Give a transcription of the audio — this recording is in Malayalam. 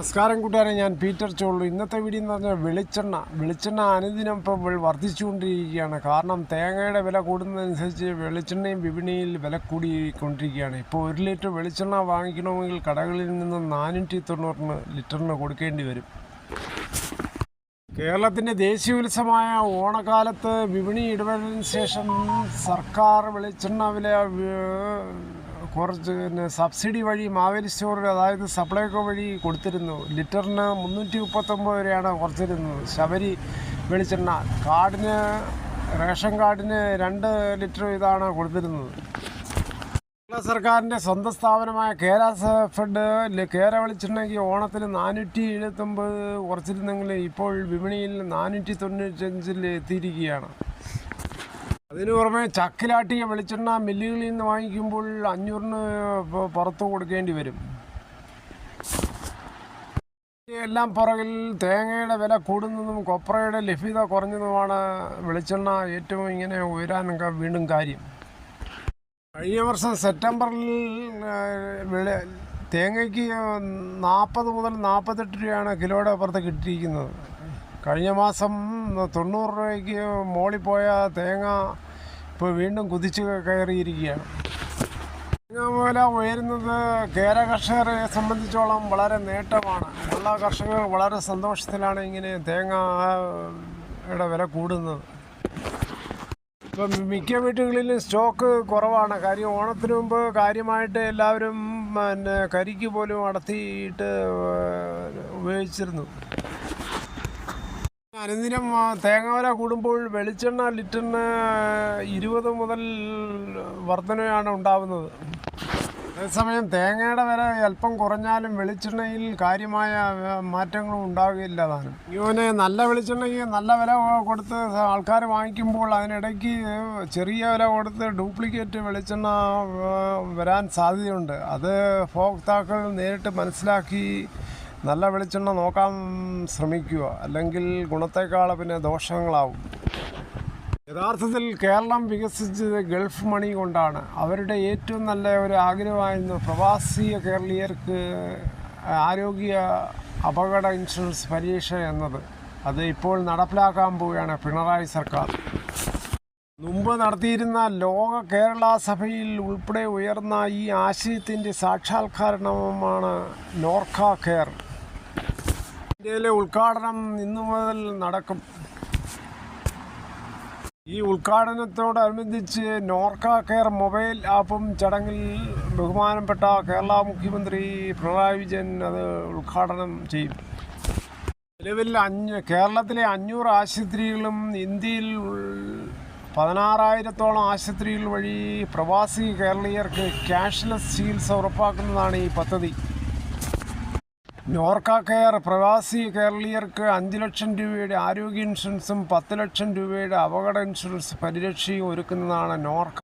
നമസ്കാരം കൂട്ടുകാരെ ഞാൻ പീറ്റർ ചോളു ഇന്നത്തെ വീഡിയോ എന്ന് പറഞ്ഞാൽ വെളിച്ചെണ്ണ. വെളിച്ചെണ്ണ അനുദിനം ഇപ്പോൾ വർദ്ധിച്ചുകൊണ്ടിരിക്കുകയാണ്. കാരണം തേങ്ങയുടെ വില കൂടുന്നതനുസരിച്ച് വെളിച്ചെണ്ണയും വിപണിയിൽ വില കൂടിക്കൊണ്ടിരിക്കുകയാണ്. ഇപ്പോൾ ഒരു ലിറ്റർ വെളിച്ചെണ്ണ വാങ്ങിക്കണമെങ്കിൽ കടകളിൽ നിന്ന് നാനൂറ്റി തൊണ്ണൂറിന് ലിറ്ററിന് കൊടുക്കേണ്ടി വരും. കേരളത്തിന്റെ ദേശീയോത്സവമായ ഓണക്കാലത്ത് വിപണി ഇടപെടലിന് ശേഷം സർക്കാർ വെളിച്ചെണ്ണ വില കുറച്ച് പിന്നെ സബ്സിഡി വഴി മാവേലി സ്റ്റോറിൽ അതായത് സപ്ലൈകോ വഴി കൊടുത്തിരുന്നു. ലിറ്ററിന് മുന്നൂറ്റി മുപ്പത്തൊമ്പത് വരെയാണ് കുറച്ചിരുന്നത് ശബരി വെളിച്ചെണ്ണ. കാർഡിന് റേഷൻ കാർഡിന് രണ്ട് ലിറ്റർ ഇതാണ് കൊടുത്തിരുന്നത്. കേരള സർക്കാരിന്റെ സ്വന്തം സ്ഥാപനമായ കേര ഫെഡ് കേര വെളിച്ചെണ്ണയ്ക്ക് ഓണത്തിന് നാനൂറ്റി എഴുപത്തൊമ്പത് കുറച്ചിരുന്നെങ്കിൽ ഇപ്പോൾ വിപണിയിൽ നാനൂറ്റി തൊണ്ണൂറ്റഞ്ചിൽ എത്തിയിരിക്കുകയാണ്. അതിനു പുറമെ ചക്കിലാട്ടിയ വെളിച്ചെണ്ണ മില്ലുകളിൽ നിന്ന് വാങ്ങിക്കുമ്പോൾ അഞ്ഞൂറിന് പുറത്ത് കൊടുക്കേണ്ടി വരും. എല്ലാം പുറകിൽ തേങ്ങയുടെ വില കൂടുന്നതും കൊപ്രയുടെ ലഭ്യത കുറഞ്ഞതുമാണ് വെളിച്ചെണ്ണ ഏറ്റവും ഇങ്ങനെ ഉയരാൻ വീണ്ടും കാര്യം. കഴിഞ്ഞ വർഷം സെപ്റ്റംബറിൽ തേങ്ങയ്ക്ക് നാൽപ്പത് മുതൽ നാൽപ്പത്തെട്ട് രൂപയാണ് കിലോയുടെ അപ്പുറത്ത് കിട്ടിയിരിക്കുന്നത്. കഴിഞ്ഞ മാസം തൊണ്ണൂറ് രൂപയ്ക്ക് മോളിൽ പോയ തേങ്ങ ഇപ്പോൾ വീണ്ടും കുതിച്ച് കയറിയിരിക്കുകയാണ്. തേങ്ങ വില ഉയരുന്നത് കേര കർഷകരെ സംബന്ധിച്ചോളം വളരെ നേട്ടമാണ്. ഉള്ള കർഷകർ വളരെ സന്തോഷത്തിലാണ് ഇങ്ങനെ തേങ്ങ തേങ്ങയുടെ വില കൂടുന്നത്. ഇപ്പം മിക്ക വീട്ടുകളിലും സ്റ്റോക്ക് കുറവാണ്. കാര്യം ഓണത്തിന് മുമ്പ് കാര്യമായിട്ട് എല്ലാവരും പിന്നെ കരിക്ക് പോലും അടത്തിയിട്ട് ഉപയോഗിച്ചിരുന്നു. അനുദിനം തേങ്ങാവര കൂടുമ്പോൾ വെളിച്ചെണ്ണ ലിറ്ററിന് ഇരുപത് മുതൽ വർധനയാണ് ഉണ്ടാവുന്നത്. അതേസമയം തേങ്ങയുടെ വില അല്പം കുറഞ്ഞാലും വെളിച്ചെണ്ണയിൽ കാര്യമായ മാറ്റങ്ങളും ഉണ്ടാകുകയില്ല താനും. ഇവന് നല്ല വെളിച്ചെണ്ണയ്ക്ക് നല്ല വില കൊടുത്ത് ആൾക്കാർ വാങ്ങിക്കുമ്പോൾ അതിനിടയ്ക്ക് ചെറിയ വില കൊടുത്ത് ഡ്യൂപ്ലിക്കേറ്റ് വെളിച്ചെണ്ണ വരാൻ സാധ്യതയുണ്ട്. അത് ഉപഭോക്താക്കൾ നേരിട്ട് മനസ്സിലാക്കി നല്ല വെളിച്ചെണ്ണ നോക്കാൻ ശ്രമിക്കുക. അല്ലെങ്കിൽ ഗുണത്തേക്കാൾ പിന്നെ ദോഷങ്ങളാവും. യഥാർത്ഥത്തിൽ കേരളം വികസിച്ചത് ഗൾഫ് മണി കൊണ്ടാണ്. അവരുടെ ഏറ്റവും നല്ല ഒരു ആഗ്രഹമായിരുന്നു പ്രവാസി കേരളീയർക്ക് ആരോഗ്യ അപകട ഇൻഷുറൻസ് പരീക്ഷ എന്നത്. അത് ഇപ്പോൾ നടപ്പിലാക്കാൻ പോവുകയാണ് പിണറായി സർക്കാർ. മുമ്പ് നടത്തിയിരുന്ന ലോക കേരള സഭയിൽ ഉൾപ്പെടെ ഉയർന്ന ഈ ആശയത്തിന്റെ സാക്ഷാത്കാരണമാണ് നോർക്ക കെയർ ഇന്ത്യയിലെ ഉദ്ഘാടനം ഇന്നു മുതൽ നടക്കും. ഈ ഉദ്ഘാടനത്തോടനുബന്ധിച്ച് നോർക്ക കെയർ മൊബൈൽ ആപ്പും ചടങ്ങിൽ ബഹുമാനപ്പെട്ട കേരള മുഖ്യമന്ത്രി പിണറായി വിജയൻ അത് ഉദ്ഘാടനം ചെയ്യും. നിലവിൽ അഞ്ഞ് കേരളത്തിലെ അഞ്ഞൂറ് ആശുപത്രികളും ഇന്ത്യയിൽ പതിനാറായിരത്തോളം ആശുപത്രികൾ വഴി പ്രവാസി കേരളീയർക്ക് ക്യാഷ്ലെസ് ചികിത്സ ഉറപ്പാക്കുന്നതാണ് ഈ പദ്ധതി. നോർക്ക കെയർ പ്രവാസി കേരളീയർക്ക് അഞ്ച് ലക്ഷം രൂപയുടെ ആരോഗ്യ ഇൻഷുറൻസും പത്ത് ലക്ഷം രൂപയുടെ അപകട ഇൻഷുറൻസ് പരിരക്ഷയും ഒരുക്കുന്നതാണ് നോർക്ക